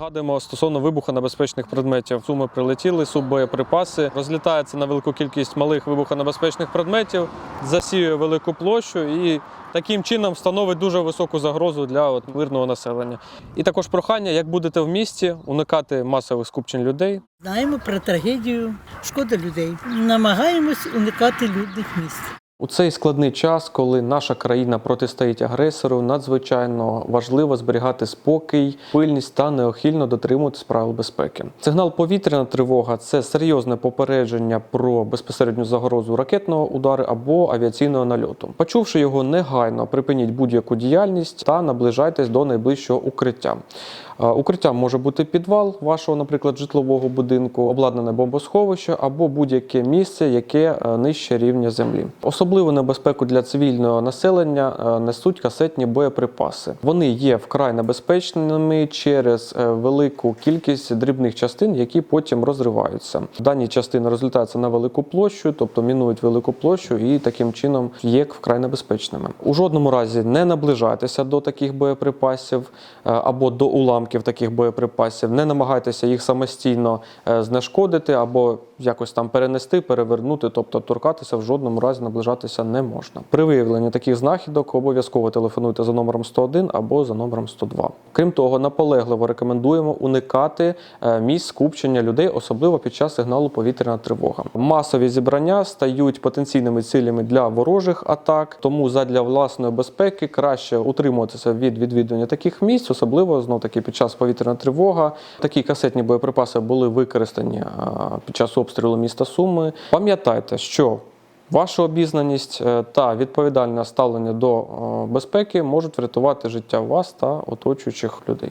Нагадуємо стосовно вибухонебезпечних предметів. Суми прилетіли, суббоєприпаси. Розлітається на велику кількість малих вибухонебезпечних предметів, засіює велику площу і таким чином становить дуже високу загрозу для от, мирного населення. І також прохання, як будете в місті, уникати масових скупчень людей. Знаємо про трагедію, шкода людей. Намагаємось уникати людних місць. У цей складний час, коли наша країна протистоїть агресору, надзвичайно важливо зберігати спокій, пильність та неохильно дотримуватись правил безпеки. Сигнал повітряна тривога це серйозне попередження про безпосередню загрозу ракетного удару або авіаційного нальоту. Почувши його, негайно припиніть будь-яку діяльність та наближайтесь до найближчого укриття. Укриттям може бути підвал вашого, наприклад, житлового будинку, обладнане бомбосховище або будь-яке місце, яке е, нижче рівня землі. Особливу небезпеку для цивільного населення е, несуть касетні боєприпаси. Вони є вкрай небезпечними через е, велику кількість дрібних частин, які потім розриваються. Дані частини розлітаються на велику площу, тобто мінують велику площу, і таким чином є вкрай небезпечними. У жодному разі не наближайтеся до таких боєприпасів е, або до уламків таких боєприпасів. Не намагайтеся їх самостійно знешкодити або якось там перенести, перевернути, тобто торкатися в жодному разі наближатися не можна. При виявленні таких знахідок обов'язково телефонуйте за номером 101 або за номером 102. Крім того, наполегливо рекомендуємо уникати е, місць скупчення людей, особливо під час сигналу повітряна тривога. Масові зібрання стають потенційними цілями для ворожих атак, тому задля власної безпеки краще утримуватися від відвідування таких місць, особливо знов таки під час повітряна тривога. Такі касетні боєприпаси були використані е, під час обстрілу міста Суми. Пам'ятайте, що Ваша обізнаність е, та відповідальне ставлення до е, безпеки можуть врятувати життя вас та оточуючих людей.